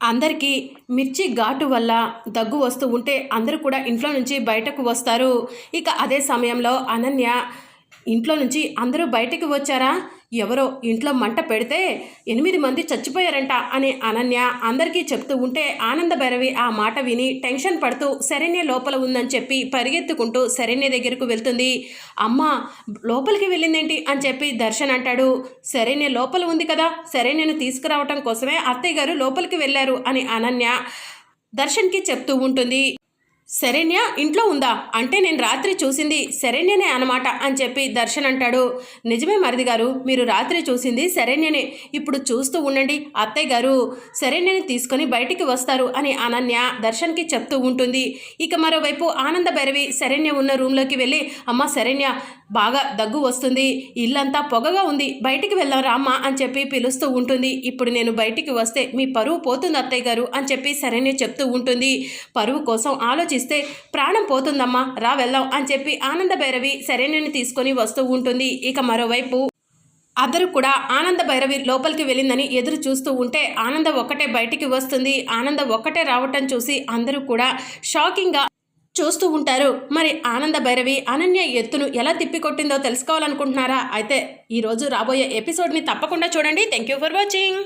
అందరికీ మిర్చి ఘాటు వల్ల దగ్గు వస్తూ ఉంటే అందరూ కూడా ఇంట్లో నుంచి బయటకు వస్తారు. ఇక అదే సమయంలో అనన్య ఇంట్లో నుంచి అందరూ బయటకు వచ్చారా? ఎవరో ఇంట్లో మంట పెడితే ఎనిమిది మంది చచ్చిపోయారంట అని అనన్య అందరికీ చెప్తూ ఉంటే ఆనంద భైరవి ఆ మాట విని టెన్షన్ పడుతూ శరణ్య లోపల ఉందని చెప్పి పరిగెత్తుకుంటూ శరణ్య దగ్గరకు వెళ్తుంది. అమ్మ లోపలికి వెళ్ళిందేంటి? అని చెప్పి దర్శన్ అంటాడు. శరణ్య లోపల ఉంది కదా శరణ్యను తీసుకురావటం కోసమే అత్తయ్య గారు లోపలికి వెళ్ళారు అని అనన్య దర్శన్కి చెప్తూ ఉంటుంది. శరణ్య ఇంట్లో ఉందా? అంటే నేను రాత్రి చూసింది శరణ్యనే అనమాట అని చెప్పి దర్శన్ అంటాడు. నిజమే మరిది గారు మీరు రాత్రి చూసింది శరణ్యనే. ఇప్పుడు చూస్తూ ఉండండి అత్తయ్య గారు. శరణ్యని తీసుకొని బయటికి వస్తారు అని అనన్య దర్శన్కి చెప్తూ ఉంటుంది. ఇక మరోవైపు ఆనంద భైరవి శరణ్య ఉన్న రూమ్లోకి వెళ్ళి అమ్మ శరణ్య బాగా దగ్గు వస్తుంది. ఇల్లంతా పొగగా ఉంది. బయటికి వెళ్దాం రామ్మా అని చెప్పి పిలుస్తూ ఉంటుంది. ఇప్పుడు నేను బయటికి వస్తే మీ పరువు పోతుంది అత్తయ్య గారు అని చెప్పి శరణ్య చెప్తూ ఉంటుంది. పరువు కోసం ఆలోచిస్తే ప్రాణం పోతుందమ్మా రా వెళ్దాం అని చెప్పి ఆనంద భైరవి శరణ్యని తీసుకొని వస్తూ ఉంటుంది. ఇక మరోవైపు అందరూ కూడా ఆనంద భైరవి లోపలికి వెళ్ళిందని ఎదురు చూస్తూ ఉంటే ఆనంద ఒక్కటే బయటికి వస్తుంది. ఆనంద ఒక్కటే రావటం చూసి అందరూ కూడా షాకింగ్గా చూస్తూ ఉంటారు. మరి ఆనంద భైరవి అనన్య ఎత్తును ఎలా తిప్పికొట్టిందో తెలుసుకోవాలనుకుంటున్నారా? అయితే ఈరోజు రాబోయే ఎపిసోడ్ని తప్పకుండా చూడండి. Thank you for watching